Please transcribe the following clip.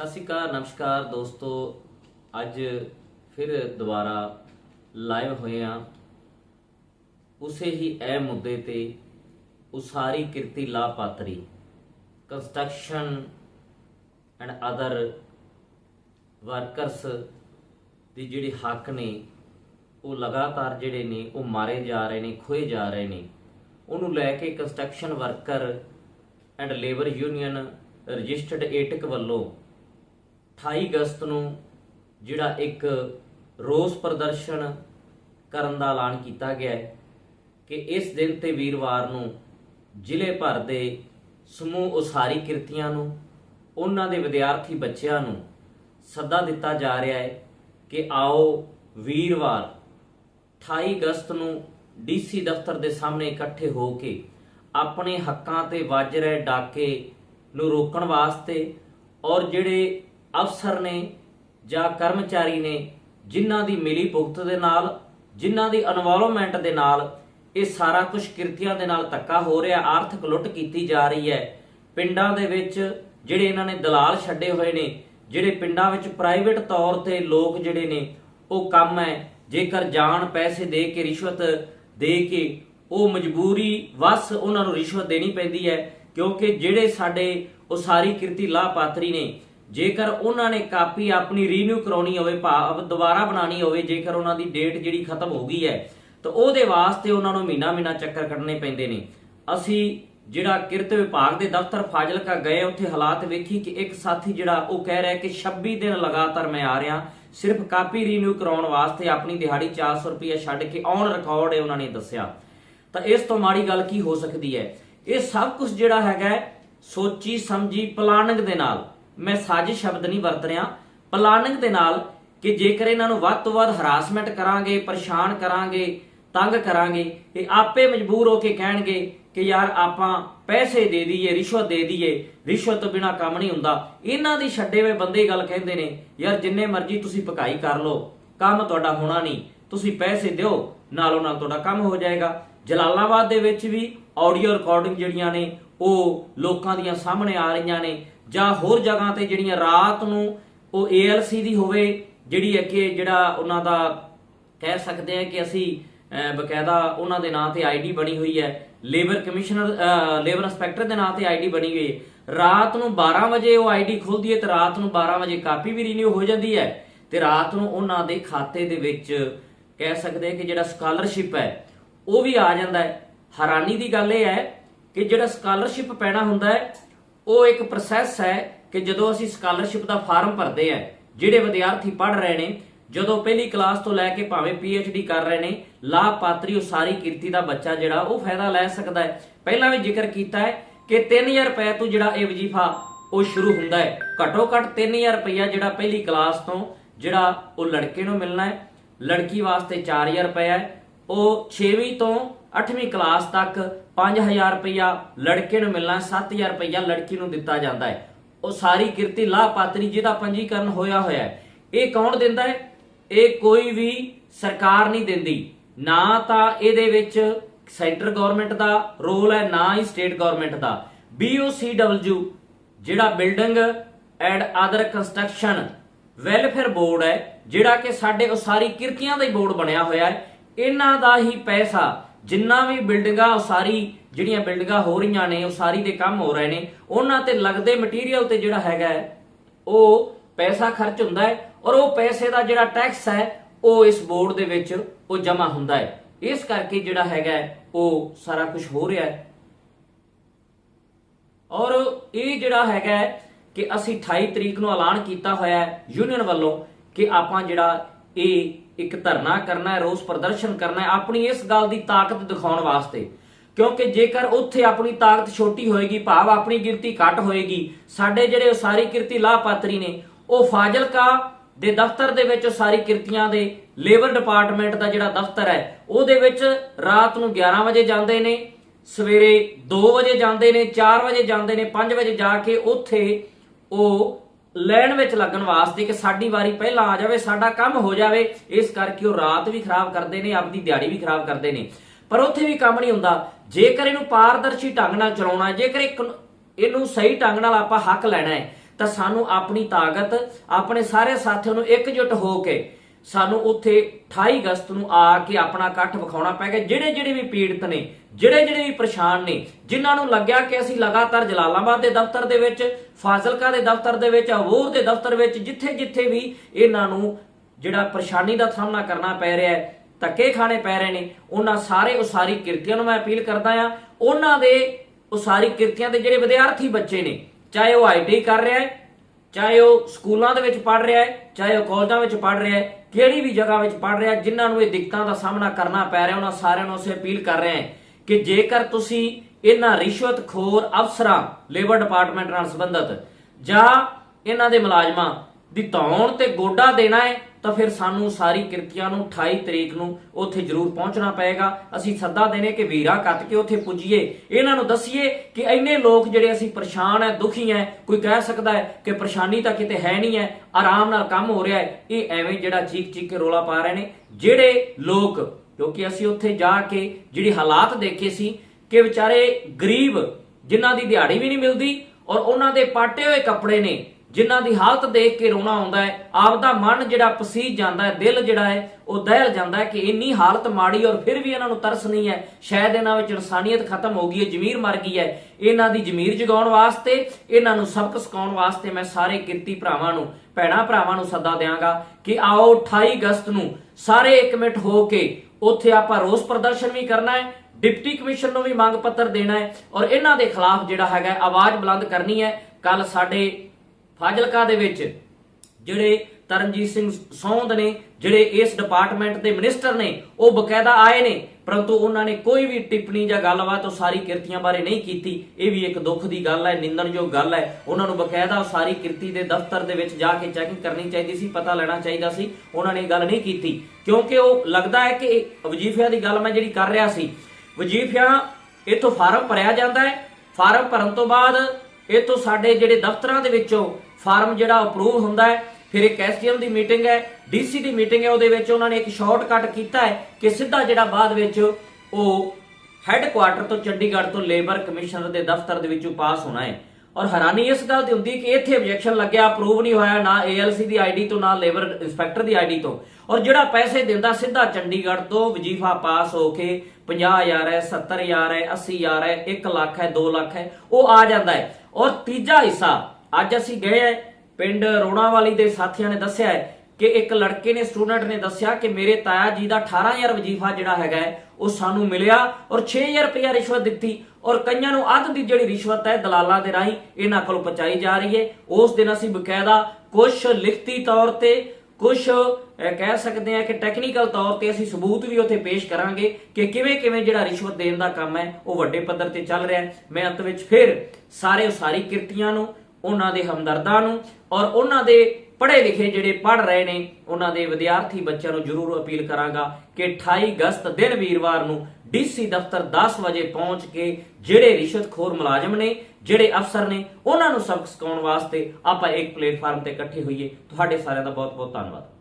ਸਤਿ ਸ਼੍ਰੀ ਅਕਾਲ, ਨਮਸਕਾਰ ਦੋਸਤੋ। ਅੱਜ ਫਿਰ ਦੁਬਾਰਾ ਲਾਈਵ ਹੋਏ ਆ ਉਸੇ ਹੀ ਅਹਿਮ ਮੁੱਦੇ ਤੇ ਉਸਾਰੀ ਕਿਰਤੀ ਲਾਪਾਤਰੀ ਕੰਸਟਰਕਸ਼ਨ ਐਂਡ ਅਦਰ ਵਰਕਰਸ ਦੀ ਜਿਹੜੀ ਹੱਕ ਨੇ, ਉਹ ਲਗਾਤਾਰ ਜਿਹੜੇ ਨੇ, ਉਹ ਮਾਰੇ ਜਾ ਰਹੇ ਨੇ, ਖੋਏ ਜਾ ਰਹੇ ਨੇ। ਉਹਨੂੰ ਲੈ ਕੇ construction worker and labour union registered AITUC ਵੱਲੋਂ 28 ਅਗਸਤ ਨੂੰ ਜਿਹੜਾ ਇੱਕ ਰੋਸ ਪ੍ਰਦਰਸ਼ਨ ਕਰਨ ਦਾ ਐਲਾਨ ਕੀਤਾ ਗਿਆ ਹੈ ਕਿ ਇਸ ਦਿਨ ਤੇ ਵੀਰਵਾਰ ਨੂੰ ਜ਼ਿਲ੍ਹੇ ਭਰ ਦੇ ਸਮੂਹ ਉਸਾਰੀ ਕਿਰਤੀਆਂ ਨੂੰ, ਉਹਨਾਂ ਦੇ ਵਿਦਿਆਰਥੀ ਬੱਚਿਆਂ ਨੂੰ ਸੱਦਾ ਦਿੱਤਾ ਜਾ ਰਿਹਾ ਹੈ ਕਿ ਆਓ ਵੀਰਵਾਰ 28 ਅਗਸਤ ਨੂੰ ਡੀਸੀ ਦਫ਼ਤਰ ਦੇ ਸਾਹਮਣੇ ਇਕੱਠੇ ਹੋ ਕੇ ਆਪਣੇ ਹੱਕਾਂ ਤੇ ਵੱਜ ਰਹੇ ਡਾਕੇ ਨੂੰ ਰੋਕਣ ਵਾਸਤੇ ਔਰ ਜਿਹੜੇ ਅਫਸਰ ਨੇ ਜਾਂ ਕਰਮਚਾਰੀ ਨੇ ਜਿਨ੍ਹਾਂ ਦੀ ਮਿਲੀ ਭੁਗਤ ਦੇ ਨਾਲ, ਜਿਨ੍ਹਾਂ ਦੀ ਇਨਵੋਲਵਮੈਂਟ ਦੇ ਨਾਲ ਇਹ ਸਾਰਾ ਕੁਝ ਕਿਰਤੀਆਂ ਦੇ ਨਾਲ ਧੱਕਾ ਹੋ ਰਿਹਾ, ਆਰਥਿਕ ਲੁੱਟ ਕੀਤੀ ਜਾ ਰਹੀ ਹੈ। ਪਿੰਡਾਂ ਦੇ ਵਿੱਚ ਜਿਹੜੇ ਇਹਨਾਂ ਨੇ ਦਲਾਲ ਛੱਡੇ ਹੋਏ ਨੇ, ਜਿਹੜੇ ਪਿੰਡਾਂ ਵਿੱਚ ਪ੍ਰਾਈਵੇਟ ਤੌਰ ਤੇ ਲੋਕ ਜਿਹੜੇ ਨੇ, ਉਹ ਕੰਮ ਹੈ। ਜੇਕਰ ਜਾਣ ਪੈਸੇ ਦੇ ਕੇ ਰਿਸ਼ਵਤ ਦੇ ਕੇ ਉਹ ਮਜਬੂਰੀ ਵਸ ਉਹਨਾਂ ਨੂੰ ਰਿਸ਼ਵਤ ਦੇਣੀ ਪੈਂਦੀ ਹੈ, ਕਿਉਂਕਿ ਜਿਹੜੇ ਸਾਡੇ ਉਸਾਰੀ ਕਿਰਤੀ ਲਾਭਪਾਤਰੀ ਨੇ ਜੇਕਰ ਉਹਨਾਂ ਨੇ ਕਾਪੀ ਆਪਣੀ ਰੀਨਿਊ ਕਰਾਉਣੀ ਹੋਵੇ, ਭਾਵ ਦੁਬਾਰਾ ਬਣਾਣੀ ਹੋਵੇ, ਜੇਕਰ ਉਹਨਾਂ ਦੀ ਡੇਟ ਜਿਹੜੀ ਖਤਮ ਹੋ ਗਈ ਹੈ, ਤਾਂ ਉਹਦੇ ਵਾਸਤੇ ਉਹਨਾਂ ਨੂੰ ਮਹੀਨਾ ਮਹੀਨਾ ਚੱਕਰ ਕੱਢਣੇ ਪੈਂਦੇ ਨੇ। ਅਸੀਂ ਜਿਹੜਾ ਕਿਰਤ ਵਿਭਾਗ ਦੇ ਦਫ਼ਤਰ ਫਾਜ਼ਿਲਕਾ ਗਏ, ਉੱਥੇ ਹਾਲਾਤ ਵੇਖੀ ਕਿ ਇੱਕ ਸਾਥੀ ਜਿਹੜਾ ਉਹ ਕਹਿ ਰਿਹਾ ਕਿ 26 ਦਿਨ ਲਗਾਤਾਰ ਮੈਂ ਆ ਰਿਹਾ, ਸਿਰਫ ਕਾਪੀ ਰੀਨਿਊ ਕਰਾਉਣ ਵਾਸਤੇ ਆਪਣੀ ਦਿਹਾੜੀ 400 ਰੁਪਏ ਛੱਡ ਕੇ ਔਨ ਰਿਕਾਰਡ ਹੈ ਉਹਨਾਂ ਨੇ ਦੱਸਿਆ। ਤਾਂ ਇਸ ਤੋਂ ਮਾੜੀ ਗੱਲ ਕੀ ਹੋ ਸਕਦੀ ਹੈ? ਇਹ ਸਭ ਕੁਝ ਜਿਹੜਾ ਹੈਗਾ ਸੋਚੀ ਸਮਝੀ ਪਲਾਨਿੰਗ ਦੇ ਨਾਲ। ਮੈਂ ਸਾਜ਼ਿਸ਼ ਸ਼ਬਦ ਨਹੀਂ ਵਰਤ ਰਿਹਾ। ਪਲਾਨਿੰਗ ਦੇ ਨਾਲ ਕਿ ਜੇਕਰ ਇਹਨਾਂ ਨੂੰ ਵੱਧ ਤੋਂ ਵੱਧ ਹਰਾਸਮੈਂਟ ਕਰਾਂਗੇ, ਪਰੇਸ਼ਾਨ ਕਰਾਂਗੇ, ਤੰਗ ਕਰਾਂਗੇ, ਇਹ ਆਪੇ ਮਜਬੂਰ ਹੋ ਕੇ ਕਹਿਣਗੇ ਕਿ ਯਾਰ ਆਪਾਂ ਪੈਸੇ ਦੇ ਦਈਏ, ਰਿਸ਼ਵਤ ਦੇ ਦਈਏ, ਰਿਸ਼ਵਤ ਤੋਂ ਬਿਨਾ ਕੰਮ ਨਹੀਂ ਹੁੰਦਾ। ਇਹਨਾਂ ਦੀ ਛੱਡੇ ਹੋਏ ਬੰਦੇ ਗੱਲ ਕਹਿੰਦੇ ਨੇ, ਯਾਰ ਜਿੰਨੇ ਮਰਜ਼ੀ ਤੁਸੀਂ ਪਕਾਈ ਕਰ ਲਓ, ਕੰਮ ਤੁਹਾਡਾ ਹੋਣਾ ਨਹੀਂ, ਤੁਸੀਂ ਪੈਸੇ ਦਿਓ ਨਾਲੋਂ ਨਾਲ ਤੁਹਾਡਾ ਕੰਮ ਹੋ ਜਾਏਗਾ। ਜਲਾਲਾਬਾਦ ਦੇ ਵਿੱਚ ਵੀ ਆਡੀਓ ਰਿਕਾਰਡਿੰਗ ਜਿਹੜੀਆਂ ਨੇ ਉਹ ਲੋਕਾਂ ਦੀਆਂ ਸਾਹਮਣੇ ਆ ਰਹੀਆਂ ਨੇ ਜਾਂ ਹੋਰ ਜਗ੍ਹਾ ਤੇ ਜਿਹੜੀਆਂ ਰਾਤ ਨੂੰ ਉਹ ALC ਦੀ ਹੋਵੇ, ਜਿਹੜੀ ਹੈ ਕਿ ਜਿਹੜਾ ਉਹਨਾਂ ਦਾ ਕਹਿ ਸਕਦੇ ਆ ਕਿ ਅਸੀਂ ਬਕਾਇਦਾ ਉਹਨਾਂ ਦੇ ਨਾਂ ਤੇ ਆਈਡੀ ਬਣੀ ਹੋਈ ਹੈ, ਲੇਬਰ ਕਮਿਸ਼ਨਰ ਲੇਬਰ ਇੰਸਪੈਕਟਰ ਦੇ ਨਾਂ ਤੇ ਆਈਡੀ ਬਣੀ ਹੋਈ ਹੈ। ਰਾਤ ਨੂੰ 12 ਵਜੇ ਉਹ ਆਈਡੀ ਖੁੱਲਦੀ ਹੈ ਤੇ ਰਾਤ ਨੂੰ 12 ਵਜੇ ਕਾਪੀ ਵੀ ਰੀਨਿਊ ਹੋ ਜਾਂਦੀ ਹੈ ਤੇ ਰਾਤ ਨੂੰ ਉਹਨਾਂ ਦੇ ਖਾਤੇ ਦੇ ਵਿੱਚ ਕਹਿ ਸਕਦੇ ਆ ਕਿ ਜਿਹੜਾ ਸਕਾਲਰਸ਼ਿਪ ਹੈ, ਉਹ ਵੀ ਆ ਜਾਂਦਾ ਹੈ। ਹੈਰਾਨੀ ਦੀ ਗੱਲ ਇਹ ਹੈ ਕਿ ਜਿਹੜਾ ਸਕਾਲਰਸ਼ਿਪ ਪੈਣਾ ਹੁੰਦਾ ਹੈ, ਉਹ ਇੱਕ ਪ੍ਰੋਸੈਸ ਹੈ ਕਿ ਜਦੋਂ ਅਸੀਂ ਸਕਾਲਰਸ਼ਿਪ ਦਾ ਫਾਰਮ ਭਰਦੇ ਆ ਜਿਹੜੇ ਵਿਦਿਆਰਥੀ ਪੜ੍ਹ ਰਹੇ ਨੇ, ਜਦੋਂ ਪਹਿਲੀ ਕਲਾਸ ਤੋਂ ਲੈ ਕੇ ਭਾਵੇਂ ਡੀ ਕਰ ਰਹੇ ਨੇ, ਲਾਭਪਾਤਰੀ ਉਸਾਰੀ ਕਿਰਤੀ ਦਾ ਬੱਚਾ ਜਿਹੜਾ, ਉਹ ਫਾਇਦਾ ਲੈ ਸਕਦਾ ਹੈ। ਪਹਿਲਾਂ ਵੀ ਜ਼ਿਕਰ ਕੀਤਾ ਹੈ ਕਿ 3000 ਰੁਪਏ ਤੋਂ ਜਿਹੜਾ ਇਹ ਵਜ਼ੀਫਾ ਉਹ ਸ਼ੁਰੂ ਹੁੰਦਾ ਹੈ। ਘੱਟੋ ਘੱਟ 3000 ਰੁਪਇਆ ਜਿਹੜਾ ਪਹਿਲੀ ਕਲਾਸ ਤੋਂ ਜਿਹੜਾ ਉਹ ਲੜਕੇ ਨੂੰ ਮਿਲਣਾ ਹੈ। ਲੜਕੀ ਵਾਸਤੇ 4000 ਰੁਪਇਆ ਹੈ। ਉਹ 6ਵੀਂ ਤੋਂ 8ਵੀਂ ਕਲਾਸ ਤੱਕ 5000 ਰੁਪਇਆ ਲੜਕੇ ਨੂੰ ਮਿਲਣਾ 7000 ਰੁਪਇਆ ਲੜਕੀ ਨੂੰ ਦਿੱਤਾ ਜਾਂਦਾ ਹੈ। ਉਹ ਸਾਰੀ ਕਿਰਤੀ ਲਾਭਪਾਤਰੀ ਜਿਹਦਾ ਪੰਜੀਕਰਨ ਹੋਇਆ ਹੋਇਆ ਹੈ। ਇਹ ਕੌਣ ਦਿੰਦਾ ਹੈ? ਇਹ ਕੋਈ ਵੀ ਸਰਕਾਰ ਨਹੀਂ ਦਿੰਦੀ। ਨਾ ਤਾਂ ਇਹਦੇ ਵਿੱਚ ਸੈਂਟਰ ਗਵਰਨਮੈਂਟ ਦਾ ਰੋਲ ਹੈ, ਨਾ ਹੀ ਸਟੇਟ ਗਵਰਨਮੈਂਟ ਦਾ। BOCW ਜਿਹੜਾ building and other construction welfare board ਹੈ, ਜਿਹੜਾ ਕਿ ਸਾਡੇ ਉਸਾਰੀ ਕਿਰਤੀਆਂ ਦਾ ਹੀ ਬੋਰਡ ਬਣਿਆ ਹੋਇਆ ਹੈ, ਇਹਨਾਂ ਦਾ ਹੀ ਪੈਸਾ ਜਿੰਨਾ ਵੀ ਬਿਲਡਿੰਗਾਂ ਉਸਾਰੀ ਜਿਹੜੀਆਂ ਬਿਲਡਿੰਗਾਂ ਹੋ ਰਹੀਆਂ ਨੇ ਉਸਾਰੀ ਦੇ ਕੰਮ ਹੋ ਰਹੇ ਨੇ, ਉਹਨਾਂ ਤੇ ਲੱਗਦੇ ਮਟੀਰੀਅਲ ਤੇ ਜਿਹੜਾ ਹੈਗਾ ਉਹ ਪੈਸਾ ਖਰਚ ਹੁੰਦਾ ਹੈ ਔਰ ਉਹ ਪੈਸੇ ਦਾ ਜਿਹੜਾ ਟੈਕਸ ਹੈ, ਉਹ ਇਸ ਬੋਰਡ ਦੇ ਵਿੱਚ ਉਹ ਜਮ੍ਹਾਂ ਹੁੰਦਾ ਹੈ। ਇਸ ਕਰਕੇ ਜਿਹੜਾ ਹੈਗਾ ਉਹ ਸਾਰਾ ਕੁਝ ਹੋ ਰਿਹਾ ਹੈ। ਔਰ ਇਹ ਜਿਹੜਾ ਹੈਗਾ ਕਿ ਅਸੀਂ 28 ਤਰੀਕ ਨੂੰ ਐਲਾਨ ਕੀਤਾ ਹੋਇਆ ਹੈ ਯੂਨੀਅਨ ਵੱਲੋਂ ਕਿ ਆਪਾਂ ਜਿਹੜਾ ਇਹ ਇੱਕ ਧਰਨਾ ਕਰਨਾ ਹੈ, ਰੋਸ ਪ੍ਰਦਰਸ਼ਨ ਕਰਨਾ ਹੈ, ਆਪਣੀ ਇਸ ਗੱਲ ਦੀ ਤਾਕਤ ਦਿਖਾਉਣ ਵਾਸਤੇ। ਕਿਉਂਕਿ ਜੇਕਰ ਉੱਥੇ ਆਪਣੀ ਤਾਕਤ ਛੋਟੀ ਹੋਏਗੀ, ਭਾਵ ਆਪਣੀ ਗਿਣਤੀ ਘੱਟ ਹੋਏਗੀ, ਸਾਡੇ ਜਿਹੜੇ ਉਸਾਰੀ ਕਿਰਤੀ ਲਾਭਪਾਤਰੀ ਨੇ, ਉਹ ਫਾਜ਼ਿਲਕਾ ਦੇ ਦਫ਼ਤਰ ਦੇ ਵਿੱਚ ਉਸਾਰੀ ਕਿਰਤੀਆਂ ਦੇ ਲੇਬਰ ਡਿਪਾਰਟਮੈਂਟ ਦਾ ਜਿਹੜਾ ਦਫ਼ਤਰ ਹੈ, ਉਹਦੇ ਵਿੱਚ ਰਾਤ ਨੂੰ 11 ਵਜੇ ਜਾਂਦੇ ਨੇ, ਸਵੇਰੇ 2 ਵਜੇ ਜਾਂਦੇ ਨੇ 4 ਵਜੇ ਜਾਂਦੇ ਨੇ 5 ਵਜੇ ਜਾ ਕੇ ਉੱਥੇ ਉਹ ਲੈਣ ਵਿੱਚ ਲੱਗਣ ਵਾਸਤੇ ਕਿ ਸਾਡੀ ਵਾਰੀ ਪਹਿਲਾਂ ਆ ਜਾਵੇ, ਸਾਡਾ ਕੰਮ ਹੋ ਜਾਵੇ, ਇਸ ਕਰਕੇ ਉਹ ਰਾਤ ਵੀ ਖਰਾਬ ਕਰਦੇ ਨੇ ਆਪਣੀ ਦਿਹਾੜੀ ਵੀ ਖਰਾਬ ਕਰਦੇ ਨੇ। ਪਰ ਉੱਥੇ ਵੀ ਕੰਮ ਨਹੀਂ ਹੁੰਦਾ। ਜੇਕਰ ਇਹਨੂੰ ਪਾਰਦਰਸ਼ੀ ਢੰਗ ਨਾਲ ਚਲਾਉਣਾ ਜੇਕਰ ਇੱਕ ਇਹਨੂੰ ਸਹੀ ਢੰਗ ਨਾਲ ਆਪਾਂ ਹੱਕ ਲੈਣਾ ਹੈ, ਤਾਂ ਸਾਨੂੰ ਆਪਣੀ ਤਾਕਤ, ਆਪਣੇ ਸਾਰੇ ਸਾਥੀਆਂ ਨੂੰ ਇਕਜੁੱਟ ਹੋ ਕੇ ਸਾਨੂੰ ਉੱਥੇ 28 ਅਗਸਤ ਨੂੰ ਆ ਕੇ ਆਪਣਾ ਇਕੱਠ ਵਿਖਾਉਣਾ ਪੈਗਾ ਜਿਹੜੇ ਜਿਹੜੇ ਵੀ ਪੀੜਤ ਨੇ, ਜਿਹੜੇ ਜਿਹੜੇ ਵੀ ਪਰੇਸ਼ਾਨ ਨੇ, ਜਿਨ੍ਹਾਂ ਨੂੰ ਲੱਗਿਆ ਕਿ ਅਸੀਂ ਲਗਾਤਾਰ ਜਲਾਲਾਬਾਦ ਦੇ ਦਫ਼ਤਰ ਦੇ ਵਿੱਚ, ਫਾਜ਼ਿਲਕਾ ਦੇ ਦਫ਼ਤਰ ਦੇ ਵਿੱਚ ਅਬੋਰ ਦੇ ਦਫ਼ਤਰ ਵਿੱਚ, ਜਿੱਥੇ ਜਿੱਥੇ ਵੀ ਇਹਨਾਂ ਨੂੰ ਜਿਹੜਾ ਪਰੇਸ਼ਾਨੀ ਦਾ ਸਾਹਮਣਾ ਕਰਨਾ ਪੈ ਰਿਹਾ ਹੈ, ਧੱਕੇ ਖਾਣੇ ਪੈ ਰਹੇ ਨੇ, ਉਹਨਾਂ ਸਾਰੇ ਉਸਾਰੀ ਕਿਰਤੀਆਂ ਨੂੰ ਮੈਂ ਅਪੀਲ ਕਰਦਾ ਆ ਉਹਨਾਂ ਦੇ ਉਸਾਰੀ ਕਿਰਤੀਆਂ ਦੇ ਜਿਹੜੇ ਵਿਦਿਆਰਥੀ ਬੱਚੇ ਨੇ, ਚਾਹੇ ਉਹ ਆਈਟੀ ਕਰ ਰਿਹਾ ਹੈ, ਚਾਹੇ ਉਹ ਸਕੂਲਾਂ ਦੇ ਵਿੱਚ ਪੜ ਰਿਹਾ ਹੈ, ਚਾਹੇ ਉਹ ਕਾਲਜਾਂ ਵਿੱਚ ਪੜ ਰਿਹਾ ਹੈ ਕਿਹੜੀ ਵੀ ਜਗ੍ਹਾ ਵਿੱਚ ਪੜ ਰਿਹਾ ਹੈ, ਜਿਨ੍ਹਾਂ ਨੂੰ ਇਹ ਦਿੱਕਤਾਂ ਦਾ ਸਾਹਮਣਾ ਕਰਨਾ ਪੈ ਰਿਹਾ ਉਹਨਾਂ ਸਾਰਿਆਂ ਨੂੰ ਅਸੀਂ ਅਪੀਲ ਕਰ ਰਹੇ ਹਾਂ ਕਿ ਜੇਕਰ ਤੁਸੀਂ ਇਹਨਾਂ ਰਿਸ਼ਵਤਖੋਰ ਅਫਸਰਾਂ ਲੇਬਰ ਡਿਪਾਰਟਮੈਂਟ ਨਾਲ ਸੰਬੰਧਤ ਜਾਂ ਇਹਨਾਂ ਦੇ ਮੁਲਾਜ਼ਮਾਂ ਦੀ ਧੌਣ ਤੇ ਗੋਡਾ ਦੇਣਾ ਹੈ ਤਾਂ ਫਿਰ ਸਾਨੂੰ ਸਾਰੀ ਕਿਰਤੀਆਂ ਨੂੰ 28 ਤਰੀਕ ਨੂੰ ਉੱਥੇ ਜ਼ਰੂਰ ਪਹੁੰਚਣਾ ਪਏਗਾ। ਅਸੀਂ ਸੱਦਾ ਦੇਣੇ ਕਿ ਵੀਰਾ ਕੱਟ ਕੇ ਉੱਥੇ ਪੁੱਜੀਏ। ਇਹਨਾਂ ਨੂੰ ਦੱਸੀਏ ਕਿ ਇੰਨੇ ਲੋਕ ਜਿਹੜੇ ਅਸੀਂ ਪਰੇਸ਼ਾਨ ਹੈ ਦੁਖੀ ਹੈ ਕੋਈ ਕਹਿ ਸਕਦਾ ਹੈ ਕਿ ਪਰੇਸ਼ਾਨੀ ਤਾਂ ਕਿਤੇ ਹੈ ਨਹੀਂ ਹੈ ਆਰਾਮ ਨਾਲ ਕੰਮ ਹੋ ਰਿਹਾ ਹੈ ਇਹ ਐਵੇਂ ਜਿਹੜਾ ਚੀਕ ਚੀਕ ਕੇ ਰੋਲਾ ਪਾ ਰਹੇ ਨੇ। ਜਿਹੜੇ ਲੋਕ, ਕਿਉਂਕਿ ਅਸੀਂ ਉੱਥੇ ਜਾ ਕੇ ਜਿਹੜੀ ਹਾਲਾਤ ਦੇਖੇ ਸੀ ਕਿ ਵਿਚਾਰੇ ਗਰੀਬ, ਜਿਨ੍ਹਾਂ ਦੀ ਦਿਹਾੜੀ ਵੀ ਨਹੀਂ ਮਿਲਦੀ ਔਰ ਉਹਨਾਂ ਦੇ ਪਾਟੇ ਹੋਏ ਕੱਪੜੇ ਨੇ ਜਿਨ੍ਹਾਂ ਦੀ ਹਾਲਤ ਦੇਖ ਕੇ ਰੋਣਾ ਆਉਂਦਾ ਹੈ, ਆਪਦਾ ਮਨ ਜਿਹੜਾ ਪਸੀਜ ਜਾਂਦਾ ਹੈ, ਦਿਲ ਜਿਹੜਾ ਹੈ, ਉਹ ਦਹਿਲ ਜਾਂਦਾ ਹੈ ਕਿ ਇੰਨੀ ਹਾਲਤ ਮਾੜੀ ਔਰ ਫਿਰ ਵੀ ਇਹਨਾਂ ਨੂੰ ਤਰਸ ਨਹੀਂ ਹੈ। ਸ਼ਾਇਦ ਇਹਨਾਂ ਵਿੱਚ ਇਨਸਾਨੀਅਤ ਖਤਮ ਹੋ ਗਈ ਹੈ, ਜ਼ਮੀਰ ਮਰ ਗਈ ਹੈ। ਇਹਨਾਂ ਦੀ ਜ਼ਮੀਰ ਜਗਾਉਣ ਵਾਸਤੇ, ਇਹਨਾਂ ਨੂੰ ਸਬਕ ਸਿਖਾਉਣ ਵਾਸਤੇ ਮੈਂ ਸਾਰੇ ਕਿਰਤੀ ਭਰਾਵਾਂ ਨੂੰ, ਭੈਣਾ ਭਰਾਵਾਂ ਨੂੰ ਸੱਦਾ ਦਿਆਂਗਾ ਕਿ ਆਓ 28 ਅਗਸਤ ਨੂੰ ਸਾਰੇ ਇੱਕ ਮਿੰਟ ਹੋ ਕੇ ਉੱਥੇ ਆਪਾਂ ਰੋਸ ਪ੍ਰਦਰਸ਼ਨ ਵੀ ਕਰਨਾ ਹੈ, ਡਿਪਟੀ ਕਮਿਸ਼ਨ ਨੂੰ ਵੀ ਮੰਗ ਪੱਤਰ ਦੇਣਾ ਹੈ ਔਰ ਇਹਨਾਂ ਦੇ ਖਿਲਾਫ ਜਿਹੜਾ ਹੈਗਾ ਆਵਾਜ਼ ਬੁਲੰਦ ਕਰਨੀ ਹੈ। ਕੱਲ ਸਾਡੇ ਫਾਜ਼ਿਲਕਾ ਦੇ ਵਿੱਚ ਜਿਹੜੇ ਤਰਨਜੀਤ ਸਿੰਘ ਸੌਂਦ ਨੇ, ਜਿਹੜੇ ਇਸ ਡਿਪਾਰਟਮੈਂਟ ਦੇ ਮਿਨਿਸਟਰ ਨੇ, ਉਹ ਬਕਾਇਦਾ ਆਏ ਨੇ, ਪਰੰਤੂ ਉਹਨਾਂ ਨੇ ਕੋਈ ਵੀ ਟਿੱਪਣੀ ਜਾਂ ਗੱਲਬਾਤ ਉਹ ਸਾਰੀ ਕਿਰਤੀਆਂ ਬਾਰੇ ਨਹੀਂ ਕੀਤੀ। ਇਹ ਵੀ ਇੱਕ ਦੁੱਖ ਦੀ ਗੱਲ ਹੈ, ਨਿੰਦਣਯੋਗ ਗੱਲ ਹੈ। ਉਹਨਾਂ ਨੂੰ ਬਕਾਇਦਾ ਉਹ ਸਾਰੀ ਕਿਰਤੀ ਦੇ ਦਫ਼ਤਰ ਦੇ ਵਿੱਚ ਜਾ ਕੇ ਚੈਕਿੰਗ ਕਰਨੀ ਚਾਹੀਦੀ ਸੀ, ਪਤਾ ਲੈਣਾ ਚਾਹੀਦਾ ਸੀ। ਉਹਨਾਂ ਨੇ ਇਹ ਗੱਲ ਨਹੀਂ ਕੀਤੀ। ਕਿਉਂਕਿ ਉਹ ਲੱਗਦਾ ਹੈ ਕਿ ਵਜ਼ੀਫਿਆਂ ਦੀ ਗੱਲ ਮੈਂ ਜਿਹੜੀ ਕਰ ਰਿਹਾ ਸੀ। ਵਜ਼ੀਫਿਆਂ ਇਥੋਂ ਫਾਰਮ ਭਰਿਆ ਜਾਂਦਾ ਹੈ। ਫਾਰਮ ਭਰਨ ਤੋਂ ਬਾਅਦ ਇਹ ਤੋਂ ਸਾਡੇ ਜਿਹੜੇ ਦਫ਼ਤਰਾਂ ਦੇ ਵਿੱਚੋਂ ਫਾਰਮ ਜਿਹੜਾ ਅਪਰੂਵ ਹੁੰਦਾ ਹੈ, ਫਿਰ ਇੱਕ ਐਸਡੀਐਮ ਦੀ ਮੀਟਿੰਗ ਹੈ ਡੀਸੀ ਦੀ ਮੀਟਿੰਗ ਹੈ, ਉਹਦੇ ਵਿੱਚ ਉਹਨਾਂ ਨੇ ਇੱਕ ਸ਼ਾਰਟਕਟ ਕੀਤਾ ਹੈ ਕਿ ਸਿੱਧਾ ਜਿਹੜਾ ਬਾਅਦ ਵਿੱਚ ਉਹ ਹੈੱਡਕੁਆਟਰ ਤੋਂ ਚੰਡੀਗੜ੍ਹ ਤੋਂ ਲੇਬਰ ਕਮਿਸ਼ਨਰ ਦੇ ਦਫ਼ਤਰ ਦੇ ਵਿੱਚੋਂ ਪਾਸ ਹੋਣਾ ਹੈ। ਔਰ ਹੈਰਾਨੀ ਇਸ ਗੱਲ ਦੀ ਹੁੰਦੀ ਕਿ ਇੱਥੇ ਆਬਜੈਕਸ਼ਨ ਲੱਗਿਆ ਅਪਰੂਵ ਨਹੀਂ ਹੋਇਆ, ਨਾ ਏਐਲਸੀ ਦੀ ਆਈਡੀ ਤੋਂ, ਨਾ ਲੇਬਰ ਇੰਸਪੈਕਟਰ ਦੀ ਆਈਡੀ ਤੋਂ। ਔਰ ਜਿਹੜਾ ਪੈਸੇ ਦਿੰਦਾ ਸਿੱਧਾ ਚੰਡੀਗੜ੍ਹ ਤੋਂ ਵਜੀਫਾ ਪਾਸ ਹੋ ਕੇ 50000 ਹੈ 70000 ਹੈ 80000 ਹੈ 1 ਲੱਖ ਹੈ 2 ਲੱਖ ਹੈ, ਉਹ ਆ ਜਾਂਦਾ ਹੈ। ਔਰ ਤੀਜਾ ਹਿੱਸਾ ਅੱਜ ਅਸੀਂ ਗਏ ਹੈ ਪਿੰਡ ਰੋਣਾਵਾਲੀ ਦੇ ਸਾਥੀਆਂ ਨੇ ਦੱਸਿਆ ਹੈ ਕਿ ਇੱਕ ਲੜਕੇ ਨੇ ਸਟੂਡੈਂਟ ਨੇ ਦੱਸਿਆ ਕਿ ਮੇਰੇ ਤਾਇਆ ਜੀ ਦਾ 18000 ਵਜੀਫਾ ਜਿਹੜਾ ਹੈਗਾ ਹੈ, ਉਹ ਸਾਨੂੰ ਮਿਲਿਆ ਔਰ 6000 ਰੁਪਇਆ ਰਿਸ਼ਵਤ ਦਿੱਤੀ ਔਰ ਕਈਆਂ ਨੂੰ ਅੱਧ ਦੀ ਜਿਹੜੀ ਰਿਸ਼ਵਤ ਹੈ ਦਲਾਲਾਂ ਦੇ ਰਾਹੀਂ ਇਹਨਾਂ ਕੋਲ ਪਹੁੰਚਾਈ ਜਾ ਰਹੀ ਹੈ ਉਸ ਦਿਨ ਅਸੀਂ ਬਕਾਇਦਾ ਕੁਝ ਲਿਖਤੀ ਤੌਰ ਤੇ ਕੁਝ ਕਹਿ ਸਕਦੇ ਆ ਕਿ ਟੈਕਨੀਕਲ ਤੌਰ ਤੇ ਅਸੀਂ ਸਬੂਤ ਵੀ ਉੱਥੇ ਪੇਸ਼ ਕਰਾਂਗੇ ਕਿ ਕਿਵੇਂ ਕਿਵੇਂ ਜਿਹੜਾ ਰਿਸ਼ਵਤ ਦੇਣ ਦਾ ਕੰਮ ਹੈ, ਉਹ ਵੱਡੇ ਪੱਧਰ ਤੇ ਚੱਲ ਰਿਹਾ ਹੈ। ਮੈਂ ਅੰਤ ਵਿੱਚ ਫਿਰ ਸਾਰੇ ਉਸਾਰੀ ਕਿਰਤੀਆਂ ਨੂੰ, ਉਹਨਾਂ ਦੇ ਹਮਦਰਦਾਂ ਨੂੰ ਔਰ ਉਹਨਾਂ ਦੇ ਪੜ੍ਹੇ ਲਿਖੇ ਜਿਹੜੇ ਪੜ੍ਹ ਰਹੇ ਨੇ, ਉਹਨਾਂ ਦੇ ਵਿਦਿਆਰਥੀ ਬੱਚਿਆਂ ਨੂੰ ਜ਼ਰੂਰ ਅਪੀਲ ਕਰਾਂਗਾ ਕਿ 28 ਅਗਸਤ ਦਿਨ ਵੀਰਵਾਰ ਨੂੰ ਡੀਸੀ ਦਫ਼ਤਰ 10 ਵਜੇ ਪਹੁੰਚ ਕੇ ਜਿਹੜੇ ਰਿਸ਼ਵਤਖੋਰ ਮੁਲਾਜ਼ਮ ਨੇ, ਜਿਹੜੇ ਅਫਸਰ ਨੇ, ਉਹਨਾਂ ਨੂੰ ਸਬਕ ਸਿਖਾਉਣ ਵਾਸਤੇ ਆਪਾਂ ਇੱਕ ਪਲੇਟਫਾਰਮ ਤੇ ਇਕੱਠੇ ਹੋਈਏ। ਤੁਹਾਡੇ ਸਾਰਿਆਂ ਦਾ ਬਹੁਤ ਬਹੁਤ ਧੰਨਵਾਦ।